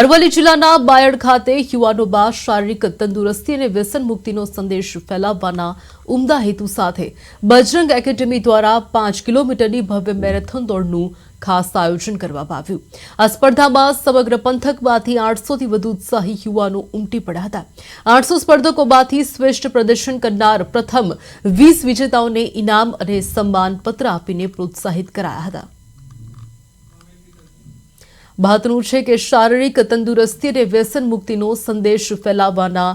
અરવલ્લી જિલ્લાના બાયડ ખાતે યુવાનોમાં શારીરિક તંદુરસ્તી અને વ્યસન મુક્તિનો સંદેશ ફેલાવવાના ઉમદા હેતુ સાથે બજરંગ એકેડેમી દ્વારા પાંચ કિલોમીટરની ભવ્ય મેરેથોન દોડનું ખાસ આયોજન કરવામાં આવ્યું. આ સ્પર્ધામાં સમગ્ર પંથકમાંથી આઠસોથી વધુ ઉત્સાહી યુવાનો ઉમટી પડ્યા હતા. આઠસો સ્પર્ધકોમાંથી શ્રેષ્ઠ પ્રદર્શન કરનાર પ્રથમ વીસ વિજેતાઓને ઇનામ અને સન્માનપત્ર આપીને પ્રોત્સાહિત કરાયા હતા. મહત્વનું છે કે શારીરિક તંદુરસ્તી અને વ્યસન મુક્તિનો સંદેશ ફેલાવવાના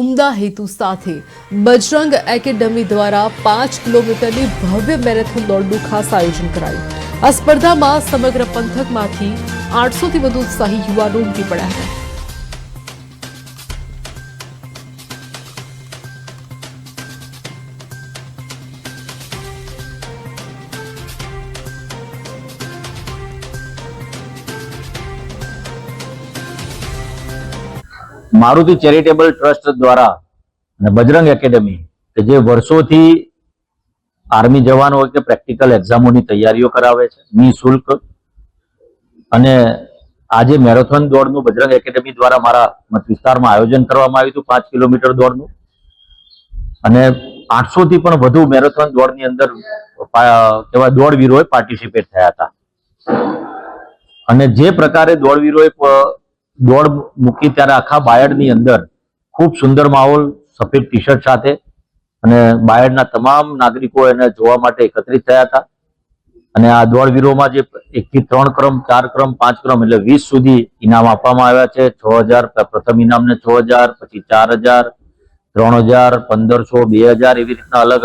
ઉમદા હેતુ સાથે બજરંગ એકેડમી દ્વારા પાંચ કિલોમીટરની ભવ્ય મેરેથોન દોડનું ખાસ આયોજન કરાયું. આ સ્પર્ધામાં સમગ્ર પંથકમાંથી આઠસોથી વધુ ઉત્સાહી યુવાનો ઉમટી પડ્યા હતા. મારુતિ ચેરિટેબલ ટ્રસ્ટ દ્વારા અને બજરંગ એકેડમી, કે જે વર્ષોથી આર્મી જવાનો કે પ્રેક્ટિકલ એક્ઝામોની તૈયારીઓ કરાવે છે નિઃશુલ્ક અને આજે મેરેથોન દોડનું બજરંગ એકેડમી દ્વારા મારા મત વિસ્તારમાં આયોજન કરવામાં આવ્યું હતું, પાંચ કિલોમીટર દોડનું. અને આઠસો થી પણ વધુ મેરેથોન દોડની અંદર કેવા દોડવીરોએ પાર્ટિસિપેટ થયા હતા. અને જે પ્રકારે દોડવીરોએ દોડ મૂકી ત્યારે આખા બાયડની અંદર ખૂબ સુંદર માહોલ, સફેદ ટી શર્ટ સાથે અને બાયડના તમામ નાગરિકો એને જોવા માટે એકત્રિત થયા હતા. અને આ દોડવીરોમાં જે એકથી ત્રણ ક્રમ, ચાર ક્રમ, પાંચ ક્રમ એટલે વીસ સુધી ઇનામ આપવામાં આવ્યા છે. છ હજાર પ્રથમ ઇનામને છ હજાર, પછી ચાર હજાર, ત્રણ હજાર, પંદરસો, બે હજાર એવી રીતના અલગ